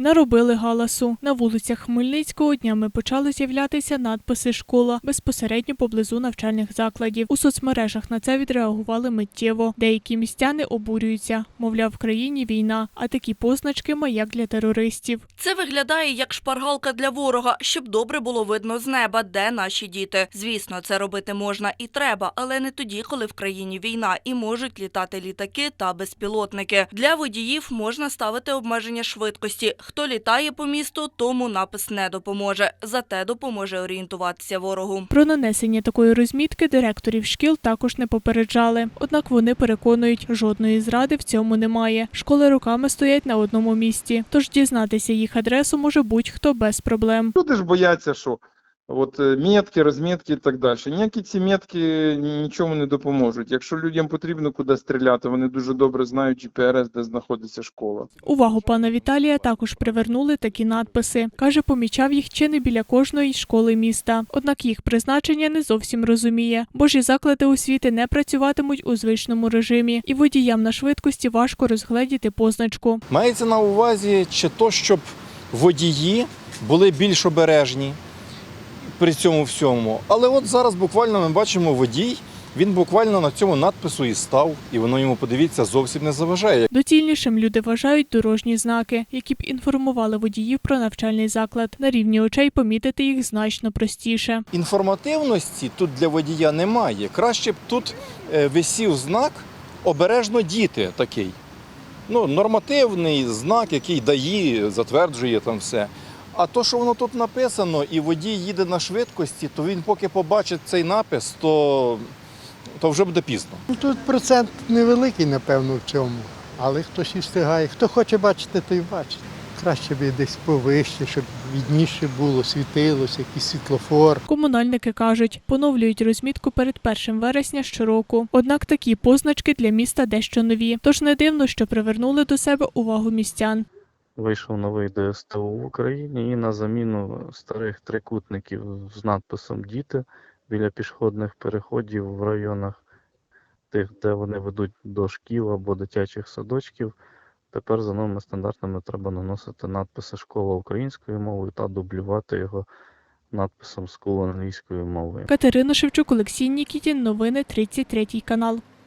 Наробили галасу. На вулицях Хмельницького днями почали з'являтися надписи Школа безпосередньо поблизу навчальних закладів. У соцмережах на це відреагували миттєво. Деякі містяни обурюються. Мовляв, в країні війна, а такі позначки маяк для терористів. Це виглядає як шпаргалка для ворога, щоб добре було видно з неба, де наші діти. Звісно, це робити можна і треба, але не тоді, коли в країні війна і можуть літати літаки та безпілотники. Для водіїв можна ставити обмеження швидкості. Хто літає по місту, тому напис не допоможе. Зате допоможе орієнтуватися ворогу. Про нанесення такої розмітки директорів шкіл також не попереджали. Однак вони переконують, жодної зради в цьому немає. Школи роками стоять на одному місці, тож дізнатися їх адресу може будь-хто без проблем. Люди ж бояться, що от е, метки, розмітки і так далі. Ніякі ці метки нічому не допоможуть. Якщо людям потрібно куди стріляти, вони дуже добре знають GPRS, де знаходиться школа. Увагу пана Віталія також привернули такі надписи. Каже, помічав їх чи не біля кожної школи міста. Однак їх призначення не зовсім розуміє. Божі заклади освіти не працюватимуть у звичному режимі, і водіям на швидкості важко розгледіти позначку. Мається на увазі чи то, щоб водії були більш обережні при цьому всьому. Але от зараз буквально ми бачимо водій, він буквально на цьому надпису і став, і воно йому, подивіться, зовсім не заважає. Доцільнішим люди вважають дорожні знаки, які б інформували водіїв про навчальний заклад. На рівні очей помітити їх значно простіше. Інформативності тут для водія немає. Краще б тут е, висів знак обережно діти такий. Ну, нормативний знак, який дає, затверджує там все. А то, що воно тут написано, і водій їде на швидкості, то він поки побачить цей напис, то, то вже буде пізно. Ну, Тут процент невеликий, напевно, в цьому, але хтось і встигає. Хто хоче бачити, той бачить. Краще б десь повище, щоб відніше було, світилося, якийсь світлофор. Комунальники кажуть, поновлюють розмітку перед 1 вересня щороку. Однак такі позначки для міста дещо нові. Тож не дивно, що привернули до себе увагу містян. Вийшов новий ДСТУ в Україні і на заміну старих трикутників з надписом Діти біля пішохідних переходів в районах тих, де вони ведуть до шкіл або дитячих садочків. Тепер за новими стандартами треба наносити надписи школа українською мовою та дублювати його надписом школа англійською мовою. Катерина Шевчук, Олексій Нікітін. Новини 33 канал.